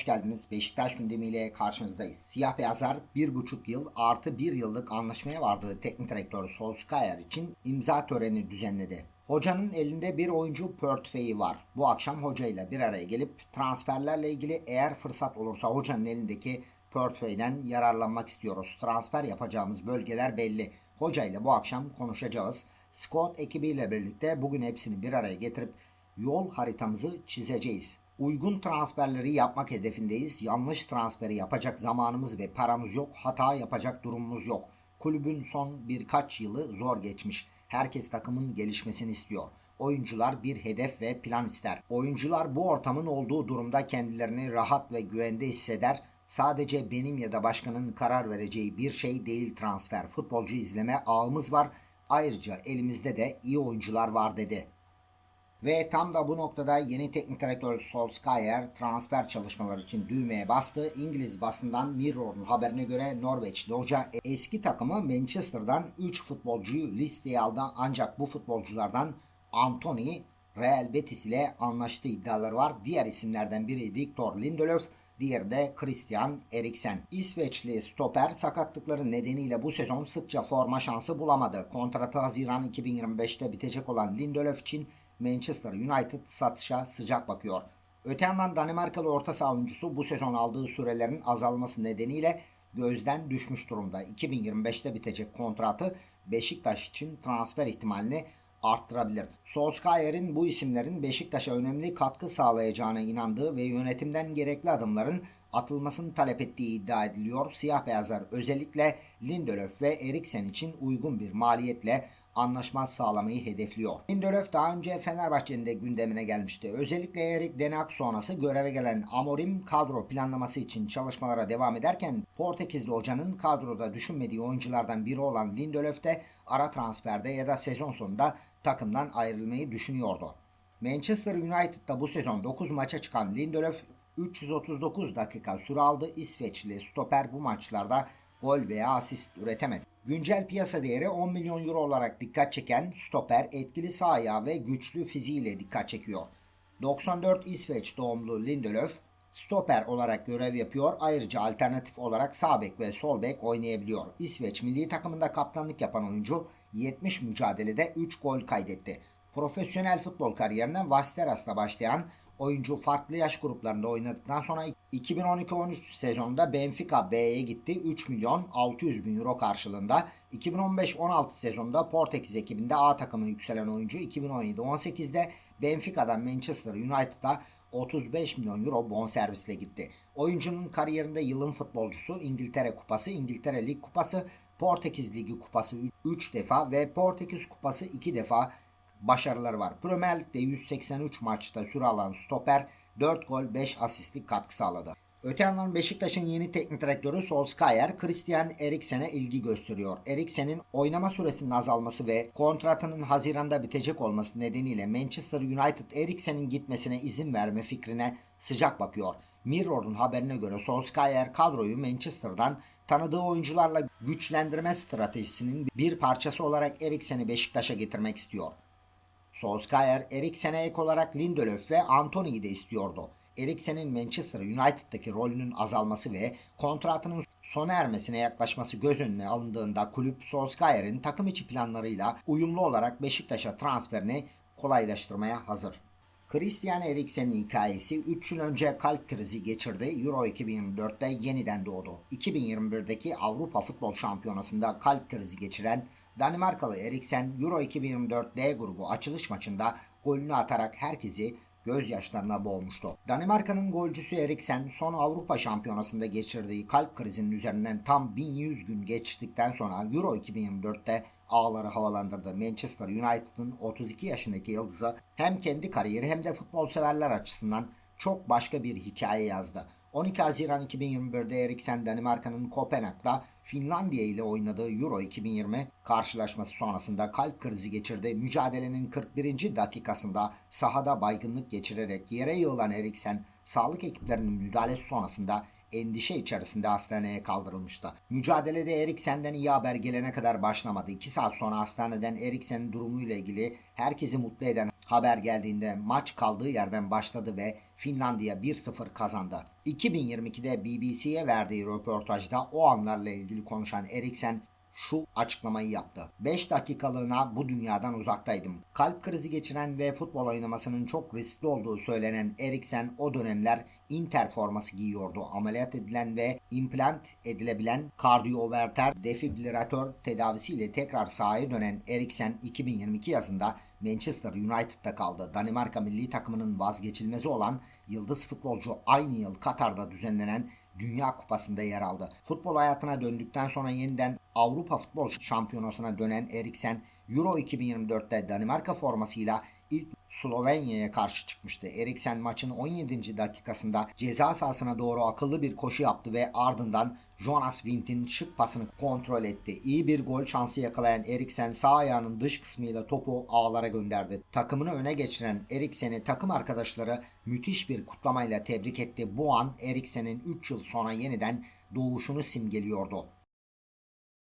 hoş geldiniz. Beşiktaş gündemiyle karşınızdayız. Siyah beyazlar bir buçuk yıl artı bir yıllık anlaşmaya vardığı teknik direktör Solskjaer için imza töreni düzenledi. Hocanın elinde bir oyuncu portföyü var. Bu akşam hocayla bir araya gelip transferlerle ilgili eğer fırsat olursa hocanın elindeki portföyden yararlanmak istiyoruz. Transfer yapacağımız bölgeler belli. Hocayla bu akşam konuşacağız. Scott ekibiyle birlikte bugün hepsini bir araya getirip yol haritamızı çizeceğiz. Uygun transferleri yapmak hedefindeyiz. Yanlış transferi yapacak zamanımız ve paramız yok. Hata yapacak durumumuz yok. Kulübün son birkaç yılı zor geçmiş. Herkes takımın gelişmesini istiyor. Oyuncular bir hedef ve plan ister. Oyuncular bu ortamın olduğu durumda kendilerini rahat ve güvende hisseder. Sadece benim ya da başkanın karar vereceği bir şey değil transfer. Futbolcu izleme ağımız var. Ayrıca elimizde de iyi oyuncular var dedi. Ve tam da bu noktada yeni teknik direktör Solskjaer transfer çalışmaları için düğmeye bastı. İngiliz basından Mirror'un haberine göre Norveçli hoca eski takımı Manchester'dan 3 futbolcuyu listeye aldı. Ancak bu futbolculardan Anthony Real Betis ile anlaştığı iddiaları var. Diğer isimlerden biri Victor Lindelöf, diğeri de Christian Eriksen. İsveçli stoper sakatlıkları nedeniyle bu sezon sıkça forma şansı bulamadı. Kontratı Haziran 2025'te bitecek olan Lindelöf için Manchester United satışa sıcak bakıyor. Öte yandan Danimarkalı orta saha oyuncusu bu sezon aldığı sürelerin azalması nedeniyle gözden düşmüş durumda. 2025'te bitecek kontratı Beşiktaş için transfer ihtimalini arttırabilir. Solskjaer'in bu isimlerin Beşiktaş'a önemli katkı sağlayacağına inandığı ve yönetimden gerekli adımların atılmasını talep ettiği iddia ediliyor. Siyah beyazlar özellikle Lindelöf ve Eriksen için uygun bir maliyetle anlaşma sağlamayı hedefliyor. Lindelöf daha önce Fenerbahçe'nin de gündemine gelmişti. Özellikle Erik Denak sonrası göreve gelen Amorim kadro planlaması için çalışmalara devam ederken Portekizli hocanın kadroda düşünmediği oyunculardan biri olan Lindelöf de ara transferde ya da sezon sonunda takımdan ayrılmayı düşünüyordu. Manchester United'da bu sezon 9 maça çıkan Lindelöf 339 dakika süre aldı. İsveçli stoper bu maçlarda gol veya asist üretemedi. Güncel piyasa değeri 10 milyon euro olarak dikkat çeken stoper etkili sağ ayağı ve güçlü fiziğiyle dikkat çekiyor. 94 İsveç doğumlu Lindelöf stoper olarak görev yapıyor. Ayrıca alternatif olarak sağ bek ve sol bek oynayabiliyor. İsveç milli takımında kaptanlık yapan oyuncu 70 mücadelede 3 gol kaydetti. Profesyonel futbol kariyerine Vasteras'ta başlayan oyuncu farklı yaş gruplarında oynadıktan sonra 2012-13 sezonunda Benfica B'ye gitti. 3 milyon 600 bin euro karşılığında. 2015-16 sezonunda Portekiz ekibinde A takımı yükselen oyuncu 2017-18'de Benfica'dan Manchester United'a 35 milyon euro bonservisle gitti. Oyuncunun kariyerinde yılın futbolcusu İngiltere Kupası, İngiltere Lig Kupası, Portekiz Ligi Kupası 3 defa ve Portekiz Kupası 2 defa başarıları var. Premier Lig'de 183 maçta süre alan stoper 4 gol 5 asistlik katkı sağladı. Öte yandan Beşiktaş'ın yeni teknik direktörü Solskjaer, Christian Eriksen'e ilgi gösteriyor. Eriksen'in oynama süresinin azalması ve kontratının Haziran'da bitecek olması nedeniyle Manchester United Eriksen'in gitmesine izin verme fikrine sıcak bakıyor. Mirror'un haberine göre Solskjaer kadroyu Manchester'dan tanıdığı oyuncularla güçlendirme stratejisinin bir parçası olarak Eriksen'i Beşiktaş'a getirmek istiyor. Solskjaer, Eriksen'e ek olarak Lindelöf ve Antony'yi de istiyordu. Eriksen'in Manchester United'daki rolünün azalması ve kontratının sona ermesine yaklaşması göz önüne alındığında kulüp Solskjaer'in takım içi planlarıyla uyumlu olarak Beşiktaş'a transferini kolaylaştırmaya hazır. Christian Eriksen'in hikayesi 3 yıl önce kalp krizi geçirdi. Euro 2024'te yeniden doğdu. 2021'deki Avrupa Futbol Şampiyonası'nda kalp krizi geçiren Danimarkalı Eriksen Euro 2024 D grubu açılış maçında golünü atarak herkesi gözyaşlarına boğmuştu. Danimarka'nın golcüsü Eriksen son Avrupa Şampiyonası'nda geçirdiği kalp krizinin üzerinden tam 1100 gün geçtikten sonra Euro 2024'te ağları havalandırdı. Manchester United'ın 32 yaşındaki yıldızı hem kendi kariyeri hem de futbol severler açısından çok başka bir hikaye yazdı. 12 Haziran 2021'de Eriksen Danimarka'nın Kopenhag'da Finlandiya ile oynadığı Euro 2020 karşılaşması sonrasında kalp krizi geçirdi. Mücadelenin 41. dakikasında sahada baygınlık geçirerek yere yığılan Eriksen sağlık ekiplerinin müdahalesi sonrasında endişe içerisinde hastaneye kaldırılmıştı. Mücadelede Eriksen'den iyi haber gelene kadar başlamadı. 2 saat sonra hastaneden Eriksen'in durumuyla ilgili herkesi mutlu eden Haber geldiğinde maç kaldığı yerden başladı ve Finlandiya 1-0 kazandı. 2022'de BBC'ye verdiği röportajda o anlarla ilgili konuşan Eriksen şu açıklamayı yaptı. 5 dakikalığına bu dünyadan uzaktaydım. Kalp krizi geçiren ve futbol oynamasının çok riskli olduğu söylenen Eriksen o dönemler Inter forması giyiyordu. Ameliyat edilen ve implant edilebilen kardiyoverter defibrilatör tedavisiyle tekrar sahaya dönen Eriksen 2022 yazında Manchester United'da kaldı. Danimarka milli takımının vazgeçilmezi olan yıldız futbolcu aynı yıl Katar'da düzenlenen Dünya Kupası'nda yer aldı. Futbol hayatına döndükten sonra yeniden Avrupa Futbol Şampiyonası'na dönen Eriksen Euro 2024'te Danimarka formasıyla Slovenya'ya karşı çıkmıştı. Eriksen maçın 17. dakikasında ceza sahasına doğru akıllı bir koşu yaptı ve ardından Jonas Windt'in şık pasını kontrol etti. İyi bir gol şansı yakalayan Eriksen sağ ayağının dış kısmıyla topu ağlara gönderdi. Takımını öne geçiren Eriksen'i takım arkadaşları müthiş bir kutlamayla tebrik etti. Bu an Eriksen'in 3 yıl sonra yeniden doğuşunu simgeliyordu.